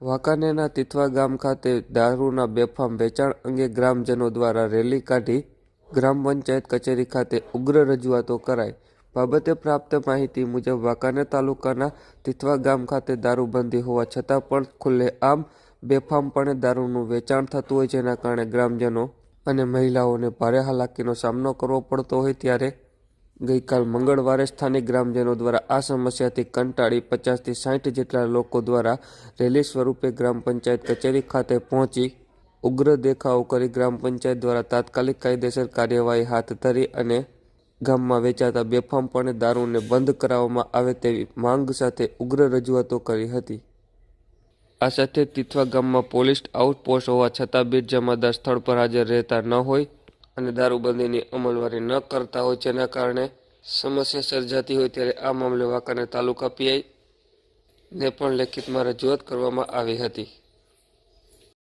વાંકાનેરના તિથવા ગામ ખાતે દારૂના બેફામ વેચાણ અંગે ગ્રામજનો દ્વારા રેલી કાઢી ગ્રામ પંચાયત કચેરી ખાતે ઉગ્ર રજૂઆતો કરાઈ. બાબતે પ્રાપ્ત માહિતી મુજબ વાંકાનેર તાલુકાના તિથવા ગામ ખાતે દારૂબંધી હોવા છતાં પણ ખુલ્લેઆમ બેફામપણે દારૂનું વેચાણ થતું હોય જેના કારણે ગ્રામજનો અને મહિલાઓને ભારે હાલાકીનો સામનો કરવો પડતો હોય ત્યારે ગઈકાલ મંગળવારે સ્થાનિક ગ્રામજનો દ્વારા આ સમસ્યાથી કંટાળી પચાસથી સાઠ જેટલા લોકો દ્વારા રેલી સ્વરૂપે ગ્રામ પંચાયત કચેરી ખાતે પહોંચી ઉગ્ર દેખાવો કરી ગ્રામ પંચાયત દ્વારા તાત્કાલિક કાયદેસર કાર્યવાહી હાથ ધરી અને ગામમાં વેચાતા બેફામપણે દારૂને બંધ કરાવવામાં આવે તેવી માંગ સાથે ઉગ્ર રજૂઆતો કરી હતી. આ સાથે તિથવા ગામમાં પોલીસ આઉટપોસ્ટ હોવા છતાં બીટ જમાદાર સ્થળ પર હાજર રહેતા ન હોય અને દારૂબંધીની અમલવારી ન કરતા હોય જેના કારણે સમસ્યા સર્જાતી હોય ત્યારે આ મામલે વાંકાનેર તાલુકા પીઆઈ ને પણ લેખિતમાં રજૂઆત કરવામાં આવી હતી.